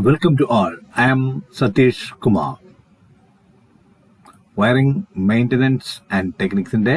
Welcome to all. I am Satish Kumar. Wiring maintenance and ടെക്നിക്സിന്റെ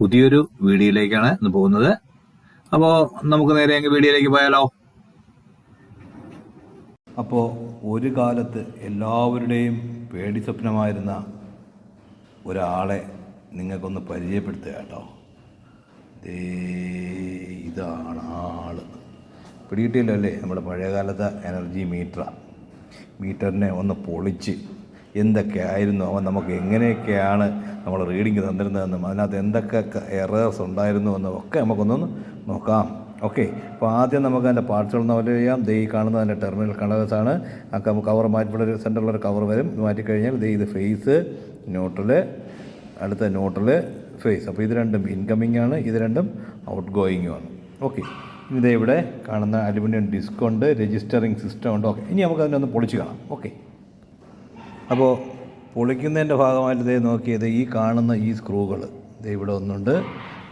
പുതിയൊരു വീഡിയോയിലേക്കാണ് ഇന്ന് പോകുന്നത് അപ്പോൾ നമുക്ക് നേരെ അങ്ങ് വീഡിയോയിലേക്ക് പോയാലോ അപ്പോൾ ഒരു കാലത്ത് എല്ലാവരുടെയും പേടി സ്വപ്നമായിരുന്ന ഒരാളെ നിങ്ങൾക്കൊന്ന് പരിചയപ്പെടുത്തുക കേട്ടോ ദേ ഇതാണ് ആൾ പിടികിട്ടിയല്ലോ അല്ലേ നമ്മുടെ പഴയകാലത്തെ എനർജി മീറ്ററാണ് മീറ്ററിനെ ഒന്ന് പൊളിച്ച് എന്തൊക്കെ ആയിരുന്നു അവൻ നമുക്ക് എങ്ങനെയൊക്കെയാണ് നമ്മൾ റീഡിങ് തന്നിരുന്നതെന്നും അതിനകത്ത് എന്തൊക്കെ എറേഴ്സ് ഉണ്ടായിരുന്നു എന്നും ഒക്കെ നമുക്കൊന്നൊന്ന് നോക്കാം. ഓക്കെ അപ്പോൾ ആദ്യം നമുക്ക് അതിന്റെ പാർട്സുകൾ നമ്മൾ ചെയ്യാം. ദേ ഈ കാണുന്നത് അതിന്റെ ടെർമിനൽ കളേഴ്സാണ് ആ കവർ മാറ്റിയുള്ളൊരു സെന്ററിലൊരു കവർ വരും. മാറ്റിക്കഴിഞ്ഞാൽ ദേ ഇത് ഫേസ് ന്യൂട്രൽ അടുത്ത ന്യൂട്രൽ ഫേസ് അപ്പോൾ ഇത് രണ്ടും ഇൻകമ്മിങ് ആണ്. ഇത് രണ്ടും ഔട്ട് ഗോയിങ്ങും ആണ്. ഓക്കെ ഇതേ ഇവിടെ കാണുന്ന അലുമിനിയം ഡിസ്ക് ഉണ്ട് രജിസ്റ്ററിങ് സിസ്റ്റം ഉണ്ട്. ഓക്കെ ഇനി നമുക്ക് അതിനൊന്ന് പൊളിച്ച് കാണാം. ഓക്കെ അപ്പോൾ പൊളിക്കുന്നതിന്റെ ഭാഗമായിട്ട് ദേ നോക്കിയത് ഈ കാണുന്ന ഈ സ്ക്രൂകൾ ദേ ഇവിടെ ഒന്നുണ്ട്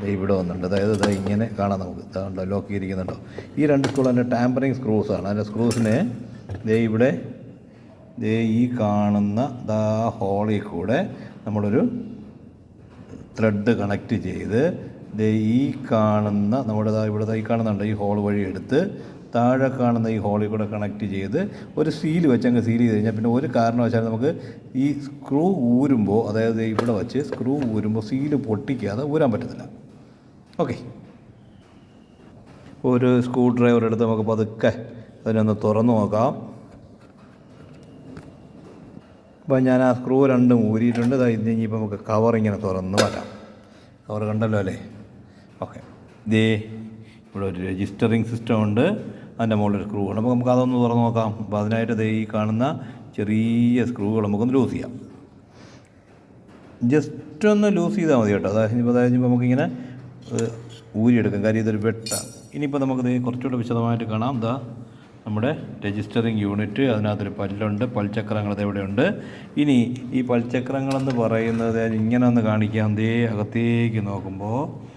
ദേ ഇവിടെ ഒന്നുണ്ട്. അതായത് ഇത് ഇങ്ങനെ കാണാം നമുക്ക്. ഇതാണ്ടോ ലോക്ക് ചെയ്തിരിക്കുന്നുണ്ടോ? ഈ രണ്ട് സ്ക്രൂ അതിന്റെ ടാമ്പറിങ് സ്ക്രൂസാണ് അതിന്റെ സ്ക്രൂസിനെ ദേ ഇവിടെ ദേ ഈ കാണുന്ന ദാ ഹോളിൽ കൂടെ നമ്മളൊരു ത്രെഡ് കണക്റ്റ് ചെയ്ത് ഈ കാണുന്ന നമ്മുടെ ഇവിടെ ഈ കാണുന്നുണ്ട് ഈ ഹോൾ വഴി എടുത്ത് താഴെ കാണുന്ന ഈ ഹോളിൽ കൂടെ കണക്ട് ചെയ്ത് ഒരു സീൽ വെച്ച് അങ്ങ് സീൽ ചെയ്ത് കഴിഞ്ഞാൽ പിന്നെ ഒരു കാരണവശാലും നമുക്ക് ഈ സ്ക്രൂ ഊരുമ്പോൾ അതായത് ഇവിടെ വെച്ച് സ്ക്രൂ ഊരുമ്പോൾ സീൽ പൊട്ടിക്കാതെ ഊരാൻ പറ്റത്തില്ല. ഓക്കെ ഒരു സ്ക്രൂ ഡ്രൈവർ എടുത്ത് നമുക്ക് പതുക്കെ അതിനൊന്ന് തുറന്നു നോക്കാം. അപ്പം ഞാൻ ആ സ്ക്രൂ രണ്ടും ഊരിയിട്ടുണ്ട്. ഇത് ഇനിയിപ്പോൾ നമുക്ക് കവർ ഇങ്ങനെ തുറന്ന് വരാം കവർ കണ്ടല്ലോ അല്ലേ? ഇതേ ഇവിടെ ഒരു രജിസ്റ്ററിങ് സിസ്റ്റം ഉണ്ട്. അതിന്റെ മുകളിൽ സ്ക്രൂ ഉണ്ട്. അപ്പോൾ നമുക്ക് അതൊന്ന് തുറന്ന് നോക്കാം. അപ്പോൾ അതിനായിട്ട് ദേ ഈ കാണുന്ന ചെറിയ സ്ക്രൂകൾ നമുക്കൊന്ന് ലൂസ് ചെയ്യാം. ജസ്റ്റ് ഒന്ന് ലൂസ് ചെയ്താൽ മതി കേട്ടോ. അതായത് ഇപ്പോൾ അതായത് ഇപ്പോൾ നമുക്കിങ്ങനെ ഊരിയെടുക്കാം. കാര്യം ഇതൊരു വെട്ടാണ് ഇനിയിപ്പോൾ നമുക്കിത് കുറച്ചുകൂടെ വിശദമായിട്ട് കാണാം. എന്താ നമ്മുടെ രജിസ്റ്ററിങ് യൂണിറ്റ് അതിനകത്തൊരു പല്ലുണ്ട്. പൽചക്രങ്ങൾ ഇതെവിടെയുണ്ട് ഇനി ഈ പൽചക്രങ്ങളെന്ന് പറയുന്നത് ഇങ്ങനെ ഒന്ന് കാണിക്കാം. ദേ അകത്തേക്ക് നോക്കുമ്പോൾ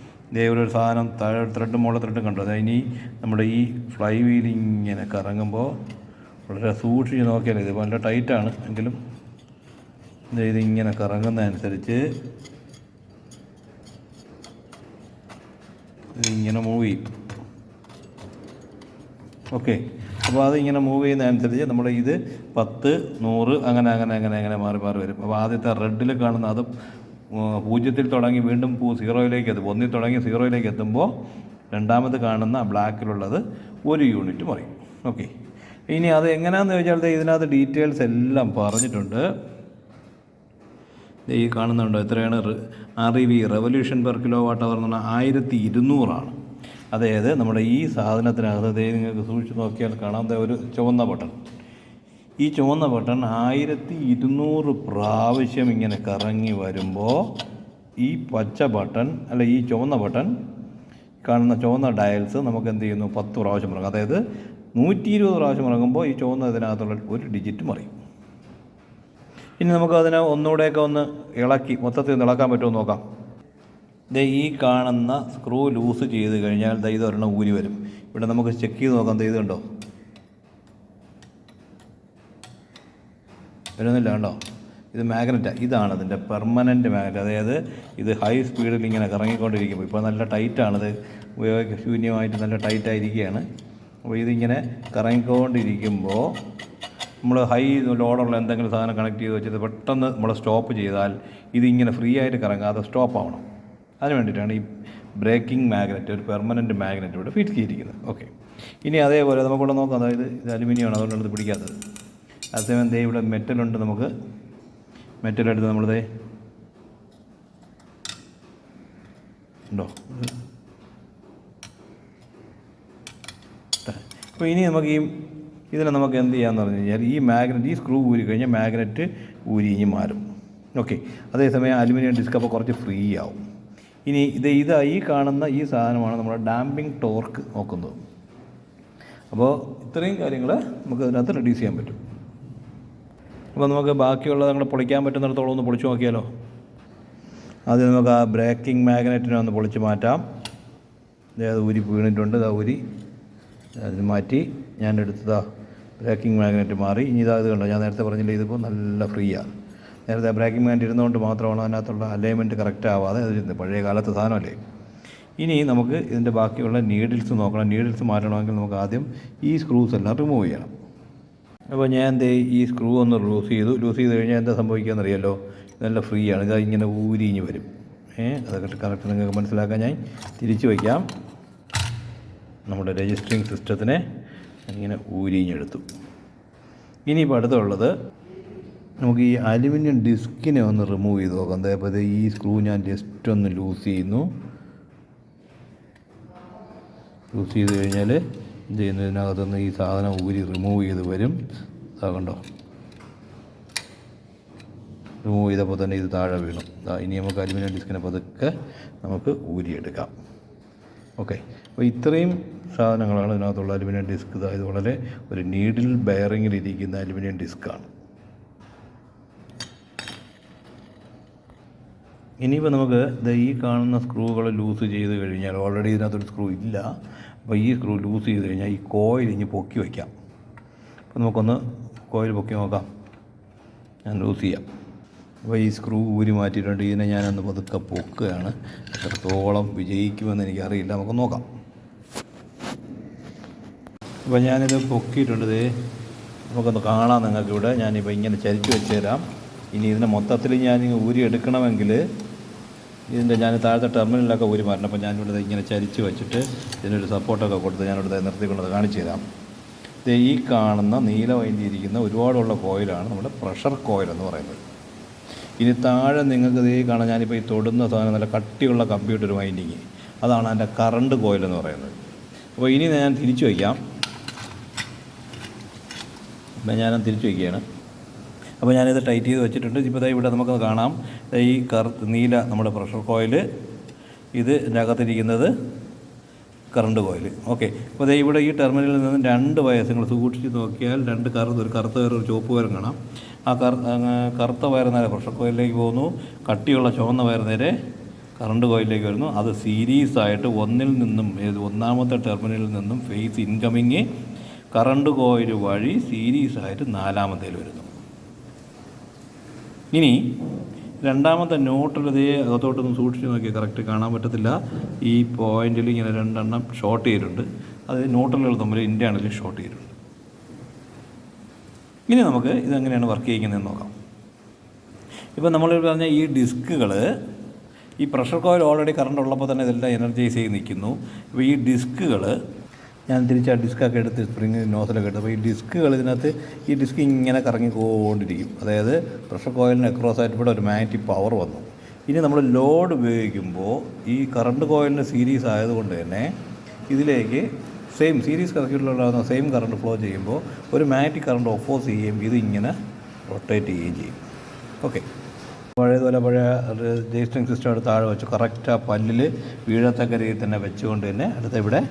ഇവിടെ ഒരു സാധനം താഴെ ത്രെഡ് മുകളിൽ ത്രെഡും കണ്ടു. അതായത് ഇനി നമ്മുടെ ഈ ഫ്ലൈ വീൽ ഇങ്ങനെ കറങ്ങുമ്പോൾ വളരെ സൂക്ഷിച്ച് നോക്കിയാൽ ഇത് നല്ല ടൈറ്റാണ് എങ്കിലും ഇതിങ്ങനെ കറങ്ങുന്നതനുസരിച്ച് ഇങ്ങനെ മൂവ് ചെയ്യും. ഓക്കെ അപ്പോൾ അത് ഇങ്ങനെ മൂവ് ചെയ്യുന്നതനുസരിച്ച് നമ്മൾ ഇത് പത്ത് നൂറ് അങ്ങനെ അങ്ങനെ അങ്ങനെ അങ്ങനെ മാറി മാറി വരും. അപ്പോൾ ആദ്യത്തെ റെഡിൽ കാണുന്ന അത് പൂജ്യത്തിൽ തുടങ്ങി വീണ്ടും പൂ സീറോയിലേക്ക് എത്തും. ഒന്നിൽ തുടങ്ങി സീറോയിലേക്ക് എത്തുമ്പോൾ രണ്ടാമത് കാണുന്ന ബ്ലാക്കിലുള്ളത് ഒരു യൂണിറ്റ് മറിയും ഓക്കെ. ഇനി അത് എങ്ങനെയാണെന്ന് ചോദിച്ചാൽ ഇതിനകത്ത് ഡീറ്റെയിൽസ് എല്ലാം പറഞ്ഞിട്ടുണ്ട്. ഈ കാണുന്നുണ്ടോ? എത്രയാണ്? R V revolution per kilowatt hour എന്ന് പറഞ്ഞാൽ ആയിരത്തി ഇരുന്നൂറാണ് അതായത് നമ്മുടെ ഈ സാധനത്തിനകത്ത് നിങ്ങൾക്ക് സൂക്ഷിച്ച് നോക്കിയാൽ കാണാം. ഒരു ചുവന്ന ബട്ടൺ. ഈ ചുവന്ന ബട്ടൺ ആയിരത്തി ഇരുന്നൂറ് പ്രാവശ്യം ഇങ്ങനെ കറങ്ങി വരുമ്പോൾ ഈ പച്ച ബട്ടൺ അല്ല ഈ ചുവന്ന ബട്ടൺ കാണുന്ന ചുവന്ന ഡയൽസ് നമുക്ക് എന്ത് ചെയ്യുന്നു? പത്ത് പ്രാവശ്യം ഇറങ്ങും. അതായത് നൂറ്റി ഇരുപത് പ്രാവശ്യം ഇറങ്ങുമ്പോൾ ഈ ചുവന്ന ഇതിനകത്തുള്ള ഒരു ഡിജിറ്റ് മറിയും. ഇനി നമുക്ക് അതിനെ ഒന്നുകൂടെയൊക്കെ ഒന്ന് ഇളക്കി മൊത്തത്തിൽ ഒന്ന് ഇളക്കാൻ പറ്റുമോ നോക്കാം. ദേ ഈ കാണുന്ന സ്ക്രൂ ലൂസ് ചെയ്ത് കഴിഞ്ഞാൽ ദേ ഇത് ഒരെണ്ണം ഊരി വരും. ഇവിടെ നമുക്ക് ചെക്ക് ചെയ്ത് നോക്കാം ദേ ഇത് വരുന്നില്ല കണ്ടോ? ഇത് മാഗ്നറ്റാണ് ഇതാണ് അതിന്റെ പെർമനന്റ് മാഗ്നറ്റ് അതായത് ഇത് ഹൈ സ്പീഡിൽ ഇങ്ങനെ കറങ്ങിക്കൊണ്ടിരിക്കുമ്പോൾ ഇപ്പോൾ നല്ല ടൈറ്റാണിത് ഉപയോഗ ശൂന്യമായിട്ട് നല്ല ടൈറ്റായിരിക്കുകയാണ് അപ്പോൾ ഇതിങ്ങനെ കറങ്ങിക്കൊണ്ടിരിക്കുമ്പോൾ നമ്മൾ ഹൈ ലോഡുള്ള എന്തെങ്കിലും സാധനം കണക്ട് ചെയ്ത് വെച്ചത് പെട്ടെന്ന് നമ്മൾ സ്റ്റോപ്പ് ചെയ്താൽ ഇതിങ്ങനെ ഫ്രീ ആയിട്ട് കറങ്ങാതെ സ്റ്റോപ്പ് ആവണം. അതിന് വേണ്ടിയിട്ടാണ് ഈ ബ്രേക്കിംഗ് മാഗ്നറ്റ് ഒരു പെർമനന്റ് മാഗ്നറ്റ് ഇവിടെ ഫിറ്റ് ചെയ്തിരിക്കുന്നത്. ഓക്കെ ഇനി അതേപോലെ നമുക്കിവിടെ നോക്കാം. അതായത് ഇത് അലുമിനിയമാണ്. അതുകൊണ്ടാണ് ഇത് പിടിക്കാത്തത്. അതേസമയം ദേ ഇവിടെ മെറ്റലുണ്ട് നമുക്ക്. മെറ്റലെടുത്ത് നമ്മളിതേ ഉണ്ടോ? അപ്പോൾ ഇനി നമുക്ക് ഈ ഇതിനെ നമുക്ക് എന്ത് ചെയ്യാമെന്ന് പറഞ്ഞു കഴിഞ്ഞാൽ ഈ മാഗ്നറ്റ് ഈ സ്ക്രൂ ഊരി കഴിഞ്ഞാൽ മാഗ്നറ്റ് ഊരി ഇനി മാറും. ഓക്കെ അതേസമയം അലുമിനിയം ഡിസ്ക് അപ്പോൾ കുറച്ച് ഫ്രീ ആവും. ഇനി ഇത് ഇത് ഈ കാണുന്ന ഈ സാധനമാണ് നമ്മുടെ ഡാമ്പിംഗ് ടോർക്ക് നോക്കുന്നത്. അപ്പോൾ ഇത്രയും കാര്യങ്ങൾ നമുക്ക് അതിനകത്ത് റെഡ്യൂസ് ചെയ്യാൻ പറ്റും. അപ്പോൾ നമുക്ക് ബാക്കിയുള്ളത് നമ്മൾ പൊളിക്കാൻ പറ്റുന്നിടത്തോളം ഒന്ന് പൊളിച്ചു നോക്കിയാലോ? ആദ്യം നമുക്ക് ആ ബ്രേക്കിംഗ് മാഗ്നറ്റിനെ ഒന്ന് പൊളിച്ച് മാറ്റാം. ദേ അത് ഊരി വീണിട്ടുണ്ട്. ഇതാ ഊരി. അതിന് മാറ്റി ഞാൻ എടുത്തതാ ബ്രേക്കിംഗ് മാഗ്നറ്റ് മാറി. ഇനി ഇതാ ഇത് കണ്ടോ? ഞാൻ നേരത്തെ പറഞ്ഞില്ലേ ഇതിപ്പോൾ നല്ല ഫ്രീയാണ് നേരത്തെ ബ്രേക്കിംഗ് മാഗ്നറ്റ് ഇരുന്നുകൊണ്ട് മാത്രമാണ് അതിനകത്തുള്ള അലൈൻമെന്റ് കറക്റ്റ് ആവാതെ അത് ഇരുന്നത്. പഴയ കാലത്തെ സാധനമല്ലേ? ഇനി നമുക്ക് ഇതിന്റെ ബാക്കിയുള്ള നീഡിൽസ് നോക്കണം. നീഡിൽസ് മാറ്റണമെങ്കിൽ നമുക്ക് ആദ്യം ഈ സ്ക്രൂസ് എല്ലാം റിമൂവ് ചെയ്യണം. അപ്പോൾ ഞാൻ എന്ത് ഈ സ്ക്രൂ ഒന്ന് ലൂസ് ചെയ്തു. ലൂസ് ചെയ്ത് കഴിഞ്ഞാൽ എന്താ സംഭവിക്കുകയെന്ന് അറിയാലോ നല്ല ഫ്രീ ആണ്. ഇത് ഇങ്ങനെ ഊരിഞ്ഞ് വരും. ഏ? അതൊക്കെ കറക്റ്റ് നിങ്ങൾക്ക് മനസ്സിലാക്കാൻ ഞാൻ തിരിച്ചു വയ്ക്കാം. നമ്മുടെ രജിസ്റ്ററിങ് സിസ്റ്റത്തിനെ ഇങ്ങനെ ഊരിഞ്ഞെടുത്തു. ഇനിയിപ്പോൾ അടുത്തുള്ളത് നമുക്ക് ഈ അലുമിനിയം ഡിസ്കിനെ ഒന്ന് റിമൂവ് ചെയ്ത് നോക്കാം. അതേപോലെ ഈ സ്ക്രൂ ഞാൻ ജസ്റ്റ് ഒന്ന് ലൂസ് ചെയ്യുന്നു. ലൂസ് ചെയ്ത് കഴിഞ്ഞാൽ എന്ത് നിന്ന് ഈ സാധനം ഊരി റിമൂവ് ചെയ്ത് വരും. ഇതാകണ്ടോ റിമൂവ് ചെയ്തപ്പോൾ തന്നെ ഇത് താഴെ വീണു. ഇനി നമുക്ക് അലുമിനിയം ഡിസ്കിനെ പതുക്കെ നമുക്ക് ഊരിയെടുക്കാം. ഓക്കെ അപ്പോൾ ഇത്രയും സാധനങ്ങളാണ് ഇതിനകത്തുള്ള അലുമിനിയം ഡിസ്ക് അതായത് ഇത് വളരെ ഒരു നീഡിൽ ബെയറിങ്ങിലിരിക്കുന്ന അലുമിനിയം ഡിസ്ക്കാണ് ഇനിയിപ്പോൾ നമുക്ക് ഈ കാണുന്ന സ്ക്രൂകൾ ലൂസ് ചെയ്ത് കഴിഞ്ഞാൽ ഓൾറെഡി ഇതിനകത്തൊരു സ്ക്രൂ ഇല്ല. അപ്പോൾ ഈ സ്ക്രൂ ലൂസ് ചെയ്ത് കഴിഞ്ഞാൽ ഈ കോയിൽ ഇനി പൊക്കി വയ്ക്കാം. അപ്പോൾ നമുക്കൊന്ന് കോയിൽ പൊക്കി നോക്കാം. ഞാൻ ലൂസ് ചെയ്യാം. അപ്പോൾ ഈ സ്ക്രൂ ഊരി മാറ്റിയിട്ടുണ്ട്. ഇതിനെ ഞാനൊന്ന് പതുക്കെ പൊക്കുകയാണ്. എത്രത്തോളം വിജയിക്കുമെന്ന് എനിക്കറിയില്ല. നമുക്ക് നോക്കാം. അപ്പോൾ ഞാനിത് പൊക്കിയിട്ടുണ്ട് നമുക്കൊന്ന് കാണാം നിങ്ങൾക്കിവിടെ. ഞാനിപ്പോൾ ഇങ്ങനെ ചരിച്ച് വെച്ച് തരാം. ഇനി ഇതിനെ മൊത്തത്തിൽ ഞാൻ ഊരി എടുക്കണമെങ്കിൽ ഇതിന്റെ ഞാൻ താഴത്തെ ടെർമിനലൊക്കെ ഊരി മരണം അപ്പോൾ ഞാനിവിടെ ഇങ്ങനെ ചരിച്ച് വെച്ചിട്ട് ഇതിനൊരു സപ്പോർട്ടൊക്കെ കൊടുത്ത് ഞാനിവിടെ നിർത്തിക്കൊണ്ട് കാണിച്ചു തരാം. ഈ കാണുന്ന നീല വൈദ്യിരിക്കുന്ന ഒരുപാടുള്ള കോയിലാണ് നമ്മുടെ പ്രഷർ കോയിൽ എന്ന് പറയുന്നത്. ഇനി താഴെ നിങ്ങൾക്ക് ദേ കാണാൻ ഞാനിപ്പോൾ ഈ തൊടുന്ന സാധനം നല്ല കട്ടിയുള്ള കമ്പ്യൂട്ടർ വൈൻഡിങ് അതാണ് അതിന്റെ കറണ്ട് കോയിൽ എന്ന് പറയുന്നത്. അപ്പോൾ ഇനി ഞാൻ തിരിച്ചു വയ്ക്കാം. അപ്പം ഞാൻ തിരിച്ചു വയ്ക്കുകയാണ്. അപ്പോൾ ഞാനിത് ടൈറ്റ് ചെയ്ത് വെച്ചിട്ടുണ്ട്. ഇപ്പോൾ ഇവിടെ നമുക്ക് കാണാം. ഈ കറുത്ത് നീല നമ്മുടെ പ്രഷർ കോയിൽ ഇത് ഇതിനകത്തിരിക്കുന്നത് കറണ്ട് കോയിൽ ഓക്കെ. അപ്പോൾ ദേ ഇവിടെ ഈ ടെർമിനലിൽ നിന്ന് രണ്ട് വയസ്സ് നിങ്ങൾ സൂക്ഷിച്ച് നോക്കിയാൽ രണ്ട് കറുത്ത ഒരു കറുത്ത വയർ ഒരു ചുവപ്പ് വയറും കാണാം. ആ കറ കറുത്ത വയർ നേരെ പ്രഷർ കോയിലേക്ക് പോകുന്നു. കട്ടിയുള്ള ചുവന്ന വയർ നേരെ കറണ്ട് കോയിലേക്ക് വരുന്നു. അത് സീരീസ് ആയിട്ട് ഒന്നിൽ നിന്നും ഒന്നാമത്തെ ടെർമിനലിൽ നിന്നും ഫേസ് ഇൻകമിങ് കറണ്ട് കോയിൽ വഴി സീരീസ് ആയിട്ട് നാലാമത്തേൽ വരുന്നു. ഇനി രണ്ടാമത്തെ നോട്ടിലതേ അകത്തോട്ടൊന്നും സൂക്ഷിച്ച് നോക്കിയാൽ കറക്റ്റ് കാണാൻ പറ്റത്തില്ല. ഈ പോയിന്റിൽ ഇങ്ങനെ രണ്ടെണ്ണം ഷോർട്ട് ചെയ്തിട്ടുണ്ട്. അത് നോട്ടിലുകൾ തമ്മിൽ ഇന്റേണലി ഷോർട്ട് ചെയ്തിട്ടുണ്ട്. ഇനി നമുക്ക് ഇതെങ്ങനെയാണ് വർക്ക് ചെയ്യുന്നതെന്ന് നോക്കാം. ഇപ്പം നമ്മൾ പറഞ്ഞ ഈ ഡിസ്കുകൾ ഈ പ്രഷർ കോയിൽ ഓൾറെഡി കറണ്ട് ഉള്ളപ്പോൾ തന്നെ ഇതെല്ലാം എനർജൈസ് ചെയ്ത് നിൽക്കുന്നു. അപ്പോൾ ഈ ഡിസ്കുകൾ ഞാൻ തിരിച്ച് ആ ഡിസ്കൊക്കെ എടുത്ത് സ്പ്രിങ് നോസിലൊക്കെ എടുത്ത്. അപ്പോൾ ഈ ഡിസ്കുകൾ ഇതിനകത്ത് ഈ ഡിസ്ക് ഇങ്ങനെ കറങ്ങിക്കൊണ്ടിരിക്കും. അതായത് പ്രഷർ കോയിലിന് അക്രോസ് ആയിട്ട് ഇവിടെ ഒരു മാഗ്നറ്റിക് പവർ വന്നു. ഇനി നമ്മൾ ലോഡ് ഉപയോഗിക്കുമ്പോൾ ഈ കറണ്ട് കോയിലിന് സീരീസ് ആയതുകൊണ്ട് തന്നെ ഇതിലേക്ക് സെയിം സീരീസ് സർക്യൂട്ടിലുണ്ടാകുന്ന സെയിം കറണ്ട് ഫ്ലോ ചെയ്യുമ്പോൾ ഒരു മാഗ്നറ്റിക് കറണ്ട് ഓഫോസ് ചെയ്യുകയും ഇത് ഇങ്ങനെ റൊട്ടേറ്റ് ചെയ്യുകയും ചെയ്യും. ഓക്കെ പഴയതുപോലെ പഴയ രജിസ്റ്ററിങ് സിസ്റ്റം എടുത്ത് താഴെ വെച്ച് കറക്റ്റ് ആ പല്ലിൽ വീഴത്തക്ക രീതിയിൽ തന്നെ വെച്ചുകൊണ്ട് തന്നെ അടുത്ത ഇവിടെ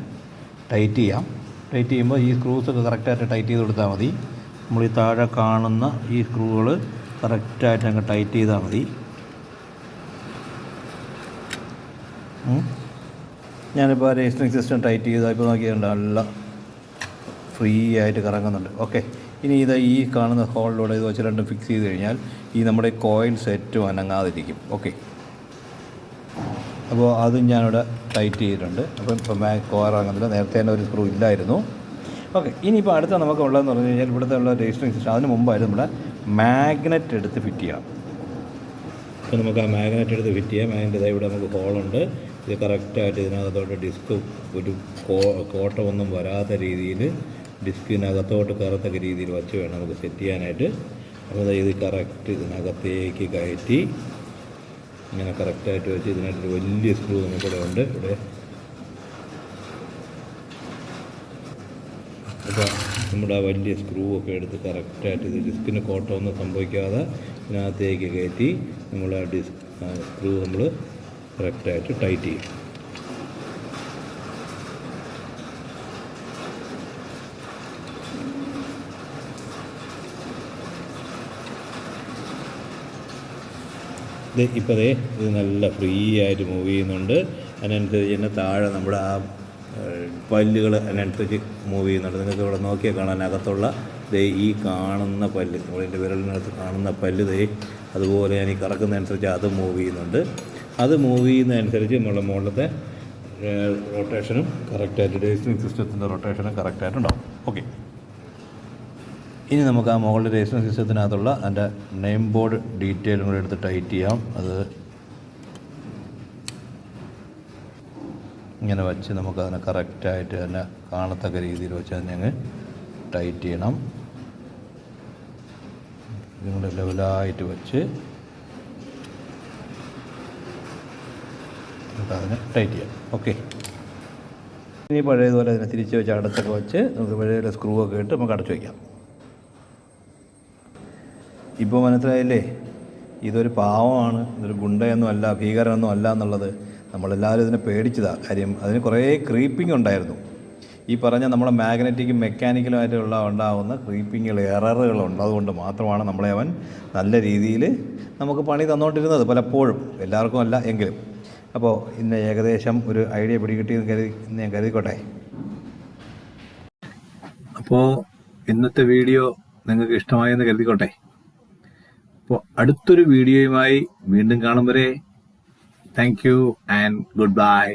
ടൈറ്റ് ചെയ്യാം. ടൈറ്റ് ചെയ്യുമ്പോൾ ഈ സ്ക്രൂസ് ഒക്കെ കറക്റ്റായിട്ട് ടൈറ്റ് ചെയ്ത് കൊടുത്താൽ മതി. നമ്മൾ ഈ താഴെ കാണുന്ന ഈ സ്ക്രൂകൾ കറക്റ്റായിട്ട് അങ്ങ് ടൈറ്റ് ചെയ്താൽ മതി. ഞാനിപ്പോൾ രജിസ്റ്ററിങ് സിസ്റ്റം ടൈറ്റ് ചെയ്താൽ ഇപ്പോൾ നോക്കിയിട്ടുണ്ട് നല്ല ഫ്രീ ആയിട്ട് കറങ്ങുന്നുണ്ട്. ഓക്കെ ഇനി ഇത് ഈ കാണുന്ന ഹോളിലൂടെ ഇത് വെച്ച് രണ്ടും ഫിക്സ് ചെയ്ത് കഴിഞ്ഞാൽ ഈ നമ്മുടെ കോയിൽ സെറ്റും അനങ്ങാതിരിക്കും. ഓക്കെ അപ്പോൾ അതും ഞാനിവിടെ ടൈറ്റ് ചെയ്തിട്ടുണ്ട്. അപ്പം ഇപ്പം കോറാകുന്നില്ല നേരത്തെ തന്നെ ഒരു സ്ക്രൂ ഇല്ലായിരുന്നു. ഓക്കെ ഇനിയിപ്പോൾ അടുത്ത നമുക്ക് ഉള്ളതെന്ന് പറഞ്ഞു കഴിഞ്ഞാൽ ഇവിടുത്തെ ഉള്ള രജിസ്ട്രേഷൻ സിസ്റ്റം അതിന് മുമ്പായിരുന്നു നമ്മുടെ മാഗ്നറ്റ് എടുത്ത് ഫിറ്റ് ചെയ്യാം. അപ്പോൾ നമുക്ക് ആ മാഗ്നറ്റ് എടുത്ത് ഫിറ്റ് ചെയ്യാം. മാഗ്നറ്റ് ഇവിടെ നമുക്ക് ഹോളുണ്ട് ഇത് കറക്റ്റായിട്ട് ഇതിനകത്തോട്ട് ഡിസ്ക് ഒരു കോട്ടമൊന്നും വരാത്ത രീതിയിൽ ഡിസ്കിനകത്തോട്ട് കയറത്തക്ക രീതിയിൽ വച്ച് വേണം നമുക്ക് സെറ്റ് ചെയ്യാനായിട്ട്. അപ്പോൾ ഇത് കറക്റ്റ് ഇതിനകത്തേക്ക് കയറ്റി ഇങ്ങനെ കറക്റ്റായിട്ട് വെച്ച് ഇതിനായിട്ടൊരു വലിയ സ്ക്രൂ നമുക്കിവിടെ ഉണ്ട്. ഇവിടെ. അപ്പോൾ നമ്മുടെ ആ വലിയ സ്ക്രൂ ഒക്കെ എടുത്ത് കറക്റ്റായിട്ട് ഇത് ഡിസ്കിന് കോട്ടമൊന്നും സംഭവിക്കാതെ ഇതിനകത്തേക്ക് കയറ്റി നമ്മൾ ആ ഡിസ്ക് സ്ക്രൂ നമ്മൾ കറക്റ്റായിട്ട് ടൈറ്റ് ചെയ്യും. ഇത് ഇപ്പോൾ ദേ ഇത് നല്ല ഫ്രീ ആയിട്ട് മൂവ് ചെയ്യുന്നുണ്ട്. അതിനനുസരിച്ച് തന്നെ താഴെ നമ്മുടെ ആ പല്ലുകൾ അതിനനുസരിച്ച് മൂവ് ചെയ്യുന്നുണ്ട്. നിങ്ങൾക്ക് ഇവിടെ നോക്കിയാൽ കാണാൻ അകത്തുള്ള ദേ ഈ കാണുന്ന പല്ല് നമ്മളിന്റെ വിരലിനകത്ത് കാണുന്ന പല്ല് ദേ അതുപോലെ ഞാൻ ഈ കറക്കുന്നതനുസരിച്ച് അത് മൂവ് ചെയ്യുന്നുണ്ട്. അത് മൂവ് ചെയ്യുന്നതനുസരിച്ച് നമ്മളെ മുകളിലത്തെ റൊട്ടേഷനും കറക്റ്റായിട്ട് ഡേസിംഗ് സിസ്റ്റത്തിന്റെ റൊട്ടേഷനും കറക്റ്റായിട്ടുണ്ടാവും ഓക്കെ ഇനി നമുക്ക് ആ മുകളിൽ രജിസ്ട്രേഷൻ സിസ്റ്റത്തിനകത്തുള്ള അതിന്റെ നെയിം ബോർഡ് ഡീറ്റെയിലും കൂടെ എടുത്ത് ടൈറ്റ് ചെയ്യാം. അത് ഇങ്ങനെ വെച്ച് നമുക്ക് നമുക്കതിനെ കറക്റ്റായിട്ട് തന്നെ കാണത്തക്ക രീതിയിൽ വെച്ച് അതിനെ അങ്ങ് ടൈറ്റ് ചെയ്യണം. ഇതും ലെവലായിട്ട് വെച്ച് അതിനെ ടൈറ്റ് ചെയ്യാം. ഓക്കെ ഇനി പഴയതുപോലെ അതിനെ തിരിച്ച് വെച്ച് അടച്ചൊക്കെ വെച്ച് നമുക്ക് പഴയ സ്ക്രൂ ഒക്കെ ഇട്ട് നമുക്ക് അടച്ചു വയ്ക്കാം ഇപ്പോൾ മനസ്സിലായില്ലേ? ഇതൊരു പാവമാണ് ഇതൊരു ഗുണ്ടയൊന്നും അല്ല ഭീകരനൊന്നും അല്ല എന്നുള്ളത്. നമ്മളെല്ലാവരും ഇതിനെ പേടിച്ചതാണ് കാര്യം അതിന് കുറേ ക്രീപ്പിംഗ് ഉണ്ടായിരുന്നു. ഈ പറഞ്ഞ നമ്മുടെ മാഗ്നറ്റിക്കും മെക്കാനിക്കലുമായിട്ടുള്ള ഉണ്ടാകുന്ന ക്രീപ്പിങ്ങിൽ എററുകളുണ്ട് അതുകൊണ്ട് മാത്രമാണ് നമ്മളെ അവൻ നല്ല രീതിയിൽ നമുക്ക് പണി തന്നുകൊണ്ടിരുന്നത് പലപ്പോഴും. എല്ലാവർക്കും അല്ല എങ്കിലും. അപ്പോൾ ഇന്ന് ഏകദേശം ഒരു ഐഡിയ പിടികിട്ടിയെന്ന് കരുതി ഇന്ന് ഞാൻ കരുതിക്കോട്ടെ. അപ്പോൾ ഇന്നത്തെ വീഡിയോ നിങ്ങൾക്ക് ഇഷ്ടമായെന്ന് കരുതിക്കോട്ടെ. അപ്പോൾ അടുത്തൊരു വീഡിയോയുമായി വീണ്ടും കാണും വരെ. Thank you and goodbye